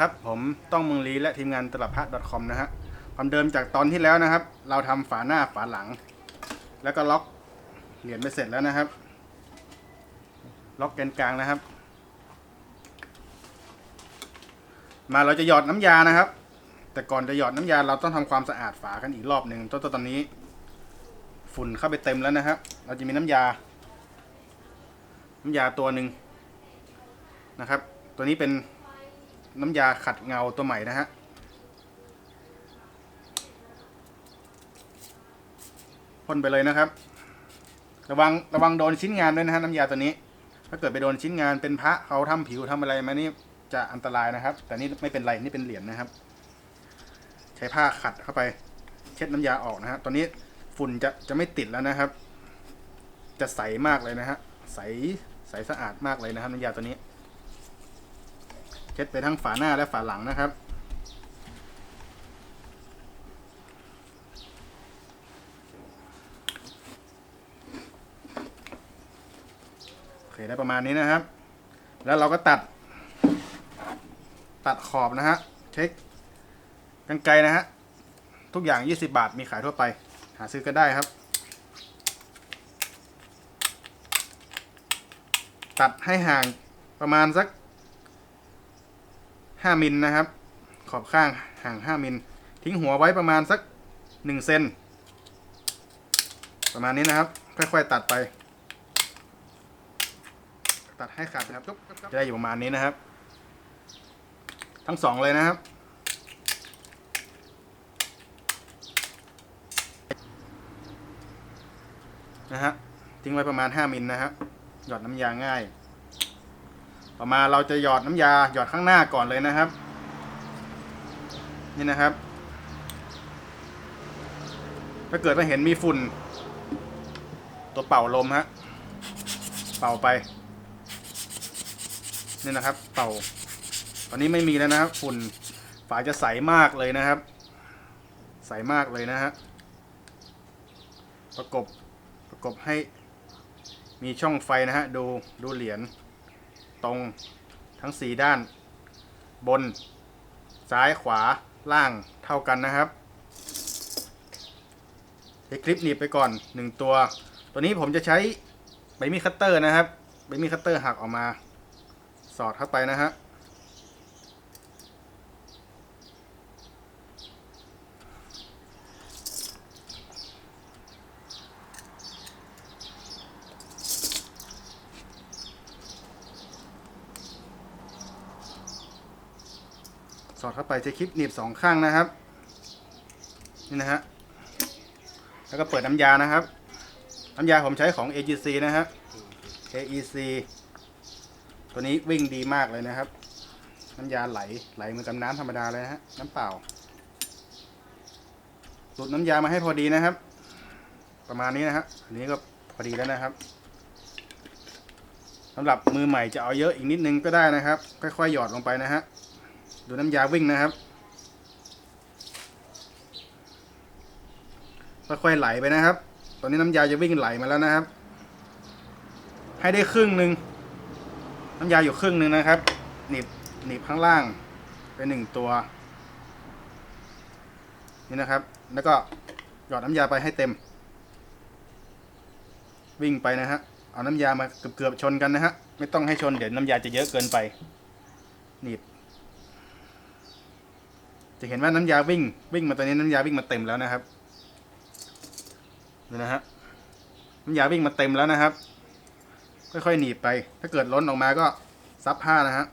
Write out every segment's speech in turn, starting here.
ครับ ผมต้องมืองลีและทีมงานตลับพระ .com นะฮะความเดิมจากตอนที่แล้วนะครับ เราทำฝาหน้าฝาหลัง แล้วก็ล็อกเหรียญไปเสร็จแล้วนะครับ ล็อกแกนกลางนะครับ มาเราจะหยอดน้ำยานะครับ แต่ก่อนจะหยอดน้ำยาเราต้องทำความสะอาดฝากันอีกรอบหนึ่งตอนตอนนี้ ฝุ่นเข้าไปเต็มแล้วนะครับ เราจะมีน้ำยา น้ำยาตัวหนึ่งนะครับ ตัวนี้เป็น น้ำยาขัดเงาตัวใหม่นะฮะพ่นไปเลยนะครับ ระวังระวังโดนชิ้นงานด้วยนะฮะน้ำยาตัวนี้ ถ้าเกิดไปโดนชิ้นงานเป็นพระเขาทำผิวทำอะไรมานี่จะอันตรายนะครับ แต่นี่ไม่เป็นไรนี่เป็นเหรียญนะครับ ใช้ผ้าขัดเข้าไป เช็ดน้ำยาออกนะฮะตอนนี้ฝุ่นจะจะไม่ติดแล้วนะครับ จะใสมากเลยนะฮะใสใสสะอาดมากเลยนะครับน้ำยาตัวนี้ เช็ดไปทั้งฝาหน้าและฝาหลังนะครับ โอเคได้ประมาณนี้นะครับ แล้วเราก็ตัด ตัดขอบนะฮะ เช็คกันไกลนะฮะ ทุกอย่าง 20 บาทมีขายทั่วไป หาซื้อกันได้ครับตัดให้ห่างประมาณสัก 5มิลนะครับ ขอบข้างห่าง 5มิลทิ้งหัวไว้ประมาณสัก 1 เซนประมาณนี้นะครับ ค่อยๆตัดไป ตัดให้ขาดนะครับจะได้อยู่ประมาณนี้นะครับ ทั้งสองเลยนะครับนะฮะทิ้งไว้ประมาณ 5มิลนะฮะหยอดน้ำยาง่าย ต่อมาเราจะหยอดน้ำยาหยอดข้างหน้าก่อนเลยนะครับ นี่นะครับ ถ้าเกิดว่าเห็นมีฝุ่น ตัวเป่าลมฮะเป่าไปนี่นะครับ เป่า ตอนนี้ไม่มีแล้วนะครับ ฝุ่นฝาจะใสมากเลยนะครับ ใสมากเลยนะฮะประกบประกบให้มีช่องไฟนะฮะดูดูเหรียญ ตรงทั้งสีด้าน บน ซ้ายขวาล่างเท่ากันนะครับใช้คลิปหนีบไปก่อนหนึ่งตัว ตัวนี้ผมจะใช้ใบมีดคัตเตอร์นะครับใบมีดคัตเตอร์หักออกมา สอดเข้าไปนะฮะ อดเข้าไปจะคลิปหนีบสองข้างนะครับ นี่นะฮะ แล้วก็เปิดน้ำยานะครับ น้ำยาผมใช้ของ AGC นะฮะ AEC ตัวนี้วิ่งดีมากเลยนะครับ น้ำยาไหลไหลเหมือนกับน้ำธรรมดาเลยนะฮะ น้ำเปล่าสูตรน้ำยามาให้พอดีนะครับ ประมาณนี้นะฮะอันนี้ก็พอดีแล้วนะครับสำหรับมือใหม่จะเอาเยอะอีกนิดนึงก็ได้นะครับ ค่อยๆหยอดลงไปนะฮะ ดูน้ำยาวิ่งนะครับ ค่อยๆไหลไปนะครับ ตอนนี้น้ำยาจะวิ่งไหลมาแล้วนะครับ ให้ได้ครึ่งหนึ่งน้ำยาอยู่ครึ่งหนึ่งนะครับ หนีบหนีบข้างล่างไปหนึ่งตัวนี่นะครับ แล้วก็หยอดน้ำยาไปให้เต็ม วิ่งไปนะฮะ เอาน้ำยามาเกือบๆชนกันนะฮะ ไม่ต้องให้ชนเดี๋ยวน้ำยาจะเยอะเกินไป หนีบ จะเห็นว่าน้ำยาวิ่ง วิ่งมาตอนนี้น้ำยาวิ่งมาเต็มแล้วนะครับดูนะฮะน้ำยาวิ่งมาเต็มแล้วนะครับ ค่อยๆหนีบไป ถ้าเกิดล้นออกมาก็ซับผ้านะฮะ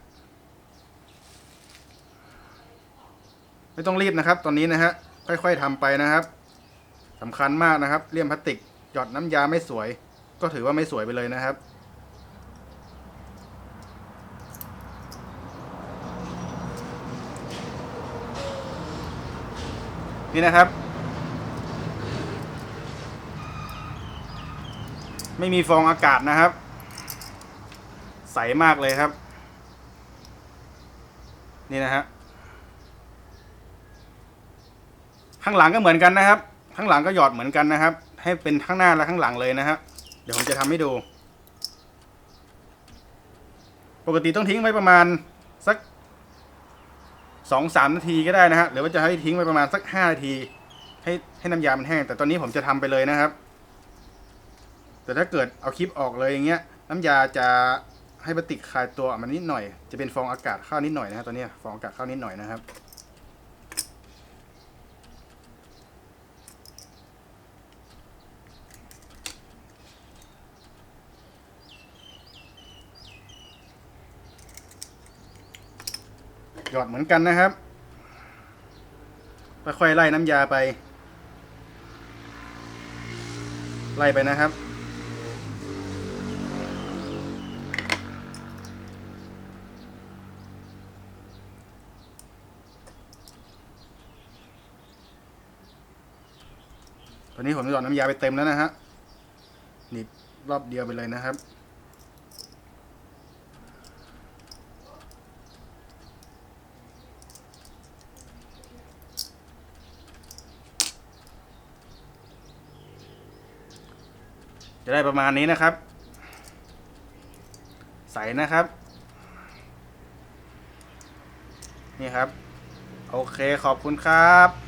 ไม่ต้องรีบนะครับ ตอนนี้นะฮะค่อยๆทำไปนะครับสำคัญมากนะครับเลี่ยมพลาสติกหยอดน้ำยาไม่สวย ก็ถือว่าไม่สวยไปเลยนะครับ นี่นะครับ ไม่มีฟองอากาศนะครับ ใสมากเลยครับ นี่นะฮะข้างหลังก็เหมือนกันนะครับ ข้างหลังก็หยอดเหมือนกันนะครับ ให้เป็นข้างหน้าและข้างหลังเลยนะฮะเดี๋ยวผมจะทำให้ดู ปกติต้องทิ้งไว้ประมาณสัก สองสามนาทีก็ได้นะฮะหรือว่าจะให้ทิ้งไปประมาณสักห้านาที ให้ให้น้ำยามันแห้ง แต่ตอนนี้ผมจะทำไปเลยนะครับ แต่ถ้าเกิดเอาคลิปออกเลยอย่างเงี้ย น้ำยาจะให้ปฏิกคลายตัวออกมานิดหน่อย จะเป็นฟองอากาศเข้านิดหน่อยนะฮะตอนนี้ฟองอากาศเข้านิดหน่อยนะครับ หยอดเหมือนกันนะครับค่อยๆไล่น้ำยาไป ไล่ไปนะครับ ตอนนี้ผมหยอดน้ำยาไปเต็มแล้วนะฮะหนีบรอบเดียวไปเลยนะครับ จะได้ประมาณนี้นะครับ ใสนะครับ นี่ครับ โอเคขอบคุณครับ